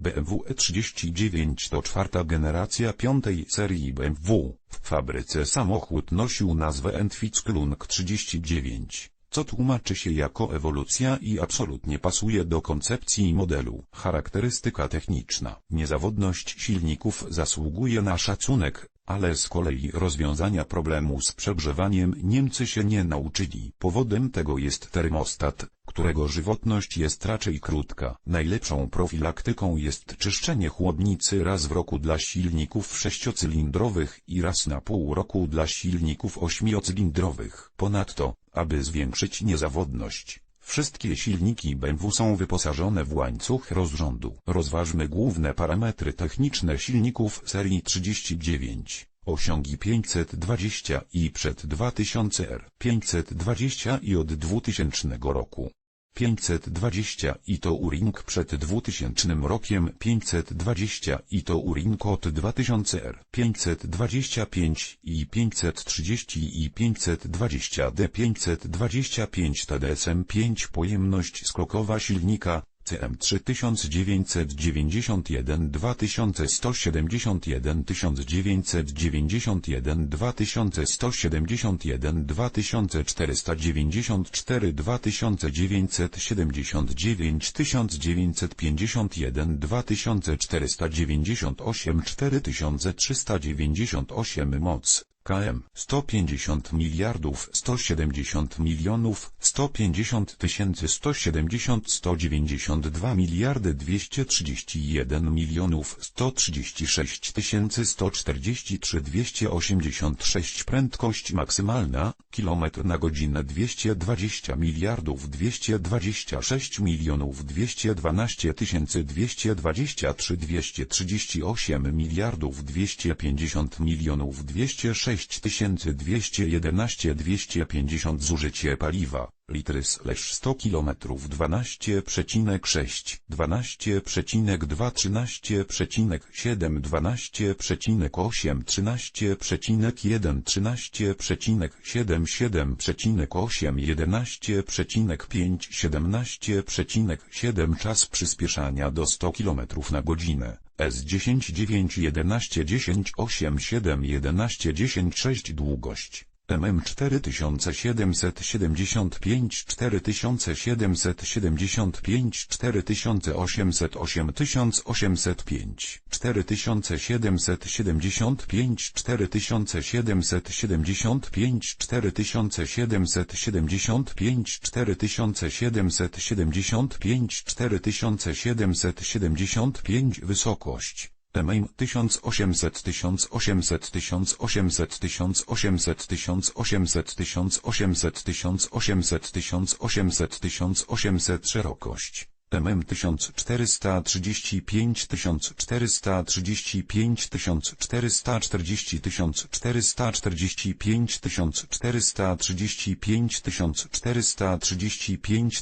BMW E39 to czwarta generacja piątej serii BMW. W fabryce samochód nosił nazwę Entwicklung 39, co tłumaczy się jako ewolucja i absolutnie pasuje do koncepcji modelu. Charakterystyka techniczna. Niezawodność silników zasługuje na szacunek, ale z kolei rozwiązania problemu z przegrzewaniem Niemcy się nie nauczyli. Powodem tego jest termostat, którego żywotność jest raczej krótka. Najlepszą profilaktyką jest czyszczenie chłodnicy raz w roku dla silników sześciocylindrowych i raz na pół roku dla silników ośmiocylindrowych. Ponadto, aby zwiększyć niezawodność, Wszystkie silniki BMW są wyposażone w łańcuch rozrządu. Rozważmy główne parametry techniczne silników serii 39. Osiągi 520 i przed 2000 R. 520 i od 2000 roku. 520 i to Uring przed 2000 rokiem 520 i to Uring od 2000 R 525 i 530 i 520 D 525 TDSM 5 pojemność skokowa silnika CM 3991 2171 1991 2171 2494 2979 1951 2498 4398 moc KM 150 miliardów 170 milionów 150 tysięcy 170 192 miliardy 231 milionów 136 tysięcy 143 286 prędkość maksymalna kilometr na godzinę 220 miliardów 226 milionów 212 tysięcy 223 238 miliardów 250 milionów 206 6211 250 zużycie paliwa, litry slash 100 km 12,6 12,2 13,7 12,8 13,1 13,7 7,8 11,5 17,7 czas przyspieszania do 100 km na godzinę. S10 9 11 10 8 7 11 10 6 długość MM 4775 4775 4800 8805 4775 4775 4775 4775 4775 wysokość MM 1800 1800 1800 1800 1800 1800 1800 1800 1800 szerokość MM 1435 1435 1440 1445 1435 1435 1435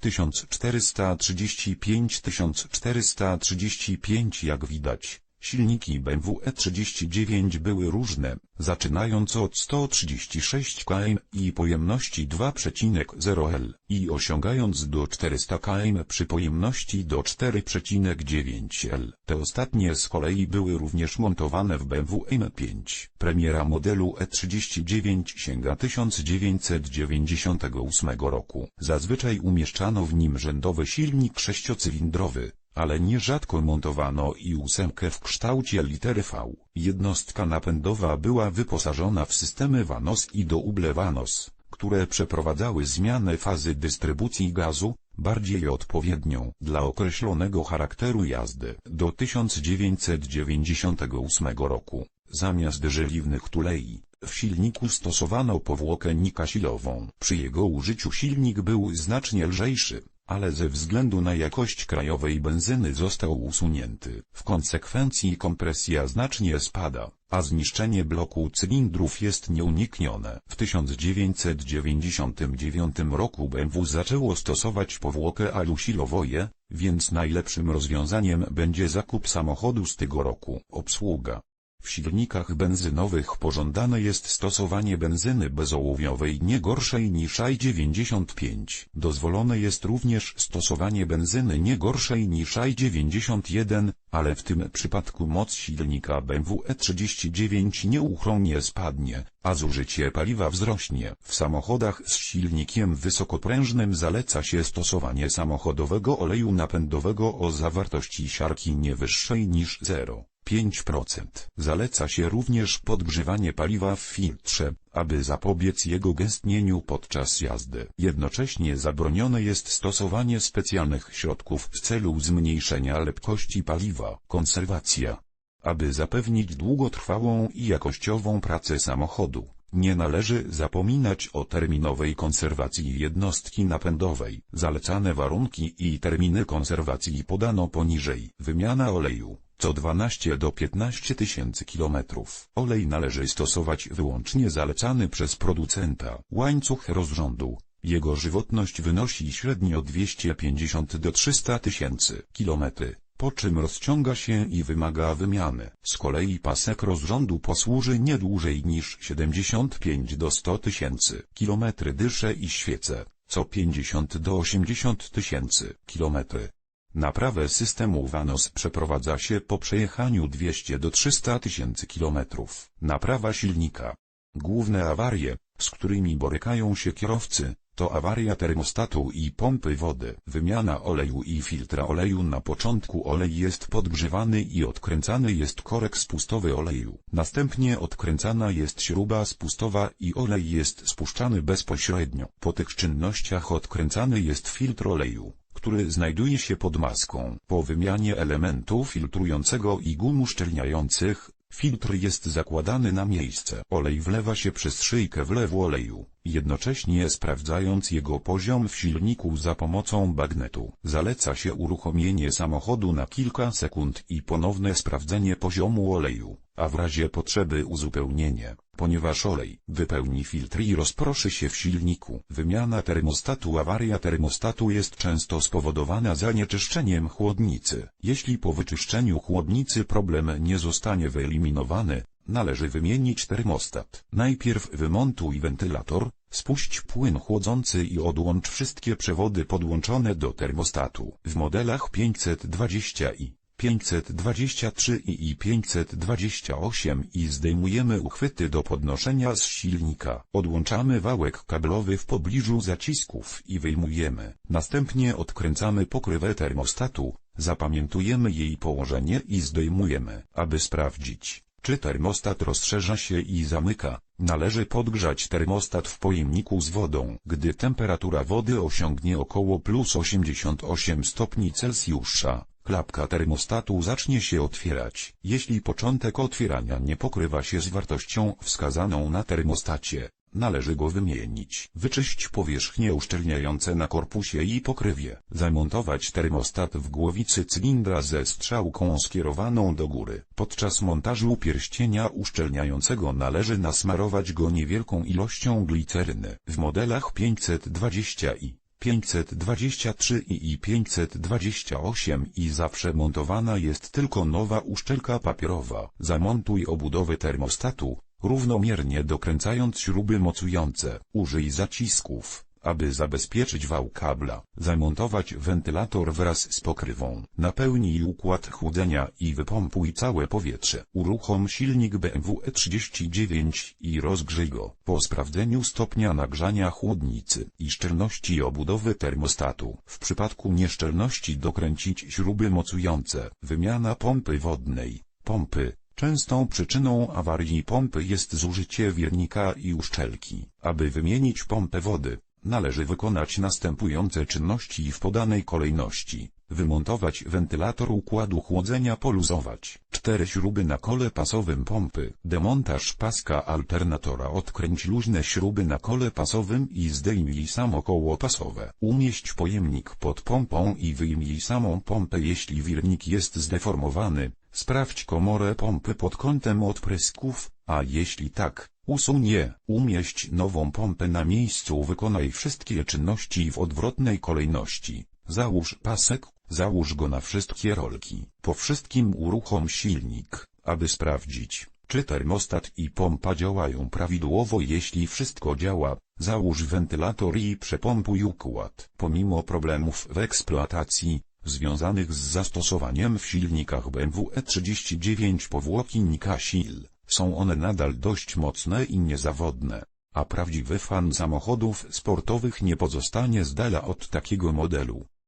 1435 1435 jak widać Silniki BMW E39 były różne, zaczynając od 136 km i pojemności 2,0 L i osiągając do 400 km przy pojemności do 4,9 L. Te ostatnie z kolei były również montowane w BMW M5. Premiera modelu E39 sięga 1998 roku. Zazwyczaj umieszczano w nim rzędowy silnik sześciocylindrowy ale nierzadko montowano i ósemkę w kształcie litery V. Jednostka napędowa była wyposażona w systemy Vanos i double Vanos, które przeprowadzały zmianę fazy dystrybucji gazu, bardziej odpowiednią dla określonego charakteru jazdy. Do 1998 roku, zamiast żeliwnych tulei, w silniku stosowano powłokę nikasilową. Przy jego użyciu silnik był znacznie lżejszy, ale ze względu na jakość krajowej benzyny został usunięty. W konsekwencji kompresja znacznie spada, a zniszczenie bloku cylindrów jest nieuniknione. W 1999 roku BMW zaczęło stosować powłokę alusilowoje, więc najlepszym rozwiązaniem będzie zakup samochodu z tego roku. Obsługa w silnikach benzynowych pożądane jest stosowanie benzyny bezołowiowej nie gorszej niż I95. Dozwolone jest również stosowanie benzyny nie gorszej niż I91, ale w tym przypadku moc silnika BMW E39 nieuchronnie spadnie, a zużycie paliwa wzrośnie. W samochodach z silnikiem wysokoprężnym zaleca się stosowanie samochodowego oleju napędowego o zawartości siarki nie wyższej niż 0. 5%. Zaleca się również podgrzewanie paliwa w filtrze, aby zapobiec jego gęstnieniu podczas jazdy. Jednocześnie zabronione jest stosowanie specjalnych środków w celu zmniejszenia lepkości paliwa. Konserwacja. Aby zapewnić długotrwałą i jakościową pracę samochodu, nie należy zapominać o terminowej konserwacji jednostki napędowej. Zalecane warunki i terminy konserwacji podano poniżej. Wymiana oleju co 12 do 15 tysięcy kilometrów. Olej należy stosować wyłącznie zalecany przez producenta. Łańcuch rozrządu. Jego żywotność wynosi średnio 250 do 300 tysięcy kilometry, po czym rozciąga się i wymaga wymiany. Z kolei pasek rozrządu posłuży nie dłużej niż 75 do 100 tysięcy kilometry dysze i świece, co 50 do 80 tysięcy kilometry. Naprawę systemu VANOS przeprowadza się po przejechaniu 200 do 300 tysięcy kilometrów. Naprawa silnika. Główne awarie, z którymi borykają się kierowcy, to awaria termostatu i pompy wody. Wymiana oleju i filtra oleju na początku olej jest podgrzewany i odkręcany jest korek spustowy oleju. Następnie odkręcana jest śruba spustowa i olej jest spuszczany bezpośrednio. Po tych czynnościach odkręcany jest filtr oleju który znajduje się pod maską. Po wymianie elementu filtrującego i gum uszczelniających, filtr jest zakładany na miejsce. Olej wlewa się przez szyjkę wlewu oleju, jednocześnie sprawdzając jego poziom w silniku za pomocą bagnetu. Zaleca się uruchomienie samochodu na kilka sekund i ponowne sprawdzenie poziomu oleju, a w razie potrzeby uzupełnienie ponieważ olej wypełni filtr i rozproszy się w silniku. Wymiana termostatu Awaria termostatu jest często spowodowana zanieczyszczeniem chłodnicy. Jeśli po wyczyszczeniu chłodnicy problem nie zostanie wyeliminowany, należy wymienić termostat. Najpierw wymontuj wentylator, spuść płyn chłodzący i odłącz wszystkie przewody podłączone do termostatu. W modelach 520 i 523 i 528 i zdejmujemy uchwyty do podnoszenia z silnika. Odłączamy wałek kablowy w pobliżu zacisków i wyjmujemy. Następnie odkręcamy pokrywę termostatu, zapamiętujemy jej położenie i zdejmujemy. Aby sprawdzić, czy termostat rozszerza się i zamyka, należy podgrzać termostat w pojemniku z wodą. Gdy temperatura wody osiągnie około plus 88 stopni Celsjusza, klapka termostatu zacznie się otwierać. Jeśli początek otwierania nie pokrywa się z wartością wskazaną na termostacie, należy go wymienić. Wyczyść powierzchnie uszczelniające na korpusie i pokrywie. Zamontować termostat w głowicy cylindra ze strzałką skierowaną do góry. Podczas montażu pierścienia uszczelniającego należy nasmarować go niewielką ilością gliceryny. W modelach 520 i 523 i 528 i zawsze montowana jest tylko nowa uszczelka papierowa. Zamontuj obudowę termostatu, równomiernie dokręcając śruby mocujące. Użyj zacisków aby zabezpieczyć wał kabla, zamontować wentylator wraz z pokrywą. Napełnij układ chłodzenia i wypompuj całe powietrze. Uruchom silnik BMW E39 i rozgrzej go. Po sprawdzeniu stopnia nagrzania chłodnicy i szczelności obudowy termostatu. W przypadku nieszczelności dokręcić śruby mocujące. Wymiana pompy wodnej. Pompy, Częstą przyczyną awarii pompy jest zużycie wiernika i uszczelki. Aby wymienić pompę wody, należy wykonać następujące czynności w podanej kolejności. Wymontować wentylator układu chłodzenia poluzować. Cztery śruby na kole pasowym pompy. Demontaż paska alternatora odkręć luźne śruby na kole pasowym i zdejmij samo koło pasowe. Umieść pojemnik pod pompą i wyjmij samą pompę jeśli wirnik jest zdeformowany. Sprawdź komorę pompy pod kątem odprysków, a jeśli tak, usuń je. Umieść nową pompę na miejscu. Wykonaj wszystkie czynności w odwrotnej kolejności. Załóż pasek, załóż go na wszystkie rolki. Po wszystkim uruchom silnik, aby sprawdzić, czy termostat i pompa działają prawidłowo. Jeśli wszystko działa, załóż wentylator i przepompuj układ. Pomimo problemów w eksploatacji, związanych z zastosowaniem w silnikach BMW E39 powłoki Nikasil, są one nadal dość mocne i niezawodne, a prawdziwy fan samochodów sportowych nie pozostanie z dala od takiego modelu.